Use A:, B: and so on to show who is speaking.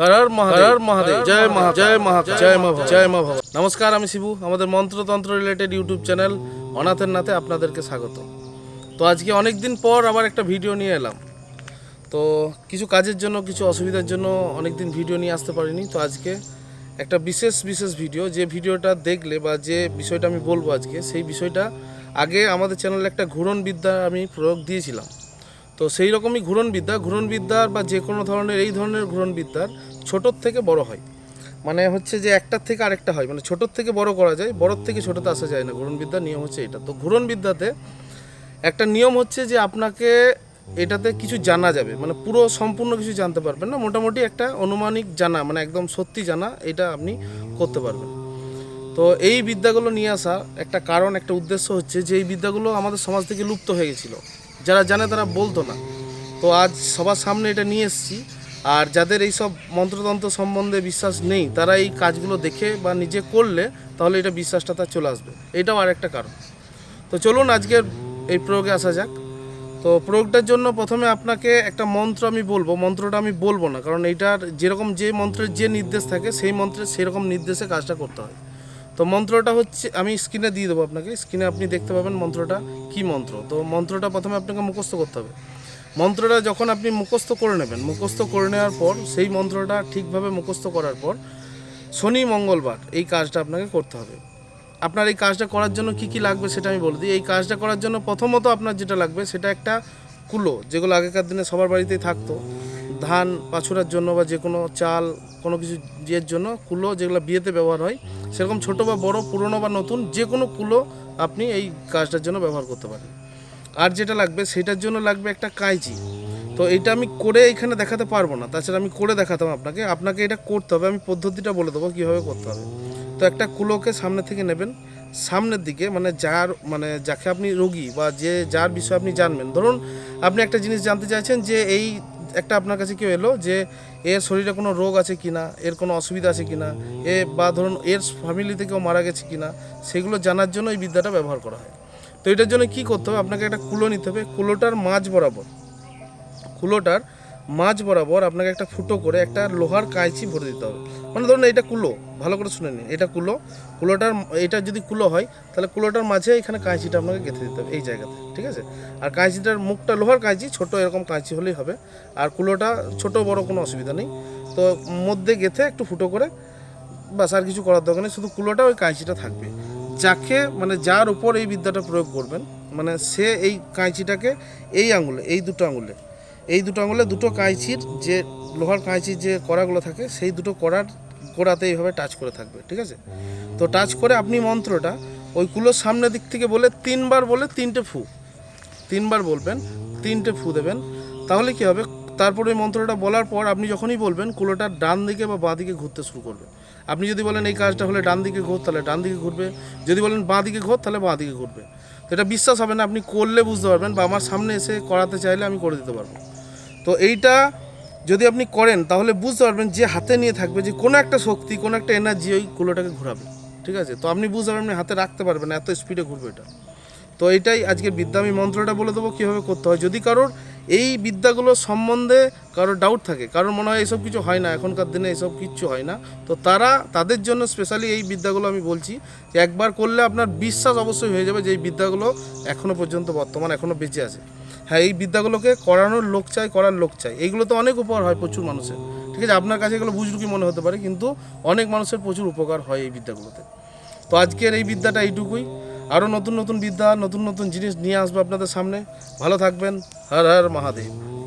A: হর হর মহাদেব জয় মহা জয় মহা জয় মা জয় মা ভগবান নমস্কার আমি শিবু আমাদের মন্ত্রতন্ত্র রিলেটেড ইউটিউব চ্যানেল অনাথের নাথে আপনাদেরকে স্বাগত তো আজকে অনেক দিন পর আবার একটা ভিডিও নিয়ে এলাম তো কিছু কাজের জন্য কিছু অসুবিধার জন্য অনেক দিন ভিডিও নিয়ে আসতে পারিনি তো আজকে একটা বিশেষ বিশেষ ভিডিও যে ভিডিওটা দেখলে বা যে বিষয়টা আমি বলব আজকে সেই বিষয়টা আগে আমাদের চ্যানেলে একটা ঘূর্ণন বিদ্যা আমি প্রয়োগ দিয়েছিলাম। তো সেই রকমই ঘূর্ণনবিদ্যা ঘূর্ণনবিদ্যার বা যে কোনো ধরনের, এই ধরনের ঘূর্ণনবিদ্যার ছোটোর থেকে বড় হয়। মানে হচ্ছে যে একটার থেকে আরেকটা হয়। মানে ছোটোর থেকে বড় করা যায়, বড়োর থেকে ছোটোতে আসা যায় না। ঘূর্ণনবিদ্যার নিয়ম হচ্ছে এটা। তো ঘূর্ণনবিদ্যাতে একটা নিয়ম হচ্ছে যে আপনাকে এটাতে কিছু জানা যাবে। মানে পুরো সম্পূর্ণ কিছু জানতে পারবেন না। মোটামুটি একটা অনুমানিক জানা মানে একদম সত্যি জানা, এটা আপনি করতে পারবেন। তো এই বিদ্যাগুলো নিয়ে আসা একটা কারণ, একটা উদ্দেশ্য হচ্ছে যে এই বিদ্যাগুলো আমাদের সমাজ থেকে লুপ্ত হয়ে গেছিল। যারা জানে তারা বলতো না। তো আজ সবার সামনে এটা নিয়ে এসেছি। আর যাদের এই সব মন্ত্রতন্ত্র সম্বন্ধে বিশ্বাস নেই, তারা এই কাজগুলো দেখে বা নিজে করলে তাহলে এটা বিশ্বাসটা তার চলে আসবে। এটাও আর একটা কারণ। তো চলুন আজকের এই প্রয়োগে আসা যাক। তো প্রয়োগটার জন্য প্রথমে আপনাকে একটা মন্ত্র আমি বলব। মন্ত্রটা আমি বলব না, কারণ এইটার যেরকম যে মন্ত্রের যে নির্দেশ থাকে, সেই মন্ত্রের সেরকম নির্দেশে কাজটা করতে হয়। তো মন্ত্রটা হচ্ছে, আমি স্ক্রিনে দিয়ে দেবো আপনাকে। স্ক্রিনে আপনি দেখতে পাবেন মন্ত্রটা কি মন্ত্র। তো মন্ত্রটা প্রথমে আপনাকে মুখস্থ করতে হবে। মন্ত্রটা যখন আপনি মুখস্থ করে নেবেন, মুখস্থ করে নেওয়ার পর, সেই মন্ত্রটা ঠিকভাবে মুখস্থ করার পর, শনি, মঙ্গলবার এই কাজটা আপনাকে করতে হবে। আপনার এই কাজটা করার জন্য কি কি লাগবে সেটা আমি বলে দিই। এই কাজটা করার জন্য প্রথমত আপনার যেটা লাগবে, সেটা একটা কুলো, যেগুলো আগেকার দিনে সবার বাড়িতেই থাকতো। ধান পাছুরার জন্য বা যে কোনো চাল, কোনো কিছু ইয়ের জন্য কুলো যেগুলো বিয়েতে ব্যবহার হয়, সেরকম ছোট বা বড়, পুরনো বা নতুন যে কোনো কুলো আপনি এই কাজটার জন্য ব্যবহার করতে পারেন। আর যেটা লাগবে সেটার জন্য লাগবে একটা কাঁচি তো এটা আমি করে এখানে দেখাতে পারব না, তাছাড়া আমি করে দেখাতাম আপনাকে। আপনাকে এটা করতে হবে, আমি পদ্ধতিটা বলে দেবো কীভাবে করতে হবে। তো একটা কুলোকে সামনে থেকে নেবেন। সামনের দিকে মানে যার মানে যাকে আপনি রোগী বা যে, যার বিষয়ে আপনি জানবেন। ধরুন আপনি একটা জিনিস জানতে চাইছেন যে এই একটা আপনার কাছে কেউ এলো যে এর শরীরে কোনো রোগ আছে কি না, এর কোনো অসুবিধা আছে কি না, এ বা ধরুন এর ফ্যামিলিতে কেউ মারা গেছে কি না, সেগুলো জানার জন্য এই বিদ্যাটা ব্যবহার করা হয়। তো এটার জন্য কি করতে হবে? আপনাকে একটা কুলো নিতে হবে। কুলোটার মাঝ বরাবর, কুলোটার মাঝ বরাবর আপনাকে একটা ফুটো করে একটা লোহার কাঁচি ভরে দিতে হবে। মানে ধরুন এটা কুলো, ভালো করে শুনে নিন, এটা কুলো। কুলোটার, এটা যদি কুলো হয়, তাহলে কুলোটার মাঝে এখানে কাঁচিটা আপনাকে গেঁথে দিতে হবে, এই জায়গাতে, ঠিক আছে? আর কাঁচিটার মুখটা, লোহার কাঁচি, ছোট এরকম কাঁচি হলেই হবে। আর কুলোটা ছোট, বড় কোনো অসুবিধা নেই। তো মধ্যে গেঁথে একটু ফুটো করে বাস আর কিছু করার দরকার নেই। শুধু কুলোটা ওই কাঁচিটা থাকবে। যাকে মানে যার উপর এই বিদ্যাটা প্রয়োগ করবেন মানে সে এই কাঁচিটাকে এই আঙুলে, এই দুটো আঙুলে এই দুটো আঙুলে দুটো কাঁচির যে লোহার কাঁচির যে কড়াগুলো থাকে, সেই দুটো কড়ার গোড়াতে এইভাবে টাচ করে থাকবে, ঠিক আছে? তো টাচ করে আপনি মন্ত্রটা ওই কুলোর সামনের দিক থেকে বলে তিনবার বলে তিনটে ফু, তিনবার বলবেন, তিনটে ফু দেবেন। তাহলে কি হবে? তারপর ওই মন্ত্রটা বলার পর আপনি যখনই বলবেন, কুলোটা ডান দিকে বা বাঁ দিকে ঘুরতে শুরু করবে। আপনি যদি বলেন এই কাজটা হলে ডান দিকে ঘোর, তাহলে ডান দিকে ঘুরবে। যদি বলেন বাঁ দিকে ঘোর, তাহলে বাঁ দিকে ঘুরবে। তো এটা বিশ্বাস হবে না, আপনি করলে বুঝতে পারবেন বা আমার সামনে এসে করাতে চাইলে আমি করে দিতে পারব। তো এইটা যদি আপনি করেন, তাহলে বুঝতে পারবেন যে হাতে নিয়ে থাকবে যে কোনো একটা শক্তি, কোনো একটা এনার্জি ওই কুলোটাকে ঘোরাবে, ঠিক আছে? তো আপনি বুঝতে পারবেন, হাতে রাখতে পারবেন এত স্পিডে ঘুরবে এটা। তো এইটাই আজকের বিদ্যা, আমি মন্ত্রটা বলে দেবো কীভাবে করতে হয়। যদি কারোর এই বিদ্যাগুলো সম্বন্ধে কারোর ডাউট থাকে, কারোর মনে হয় এসব কিছু হয় না, এখনকার দিনে এসব কিচ্ছু হয় না, তো তারা তাদের জন্য স্পেশালি এই বিদ্যাগুলো আমি বলছি যে একবার করলে আপনার বিশ্বাস অবশ্যই হয়ে যাবে যে এই বিদ্যাগুলো এখনও পর্যন্ত বর্তমান এখনও বেঁচে আছে। হ্যাঁ এই বিদ্যাগুলোকে করানোর লোক চাই, করার লোক চাই। এইগুলো তো অনেক উপকার হয় প্রচুর মানুষের। ঠিক আছে, আপনার কাছে এগুলো বুঝলুকি মনে হতে পারে, কিন্তু অনেক মানুষের প্রচুর উপকার হয় এই বিদ্যাগুলোতে। তো আজকের এই বিদ্যাটা এইটুকুই। আরও নতুন নতুন বিদ্যা, নতুন নতুন জিনিস নিয়ে আসব আপনাদের সামনে। ভালো থাকবেন। হর হর মহাদেব।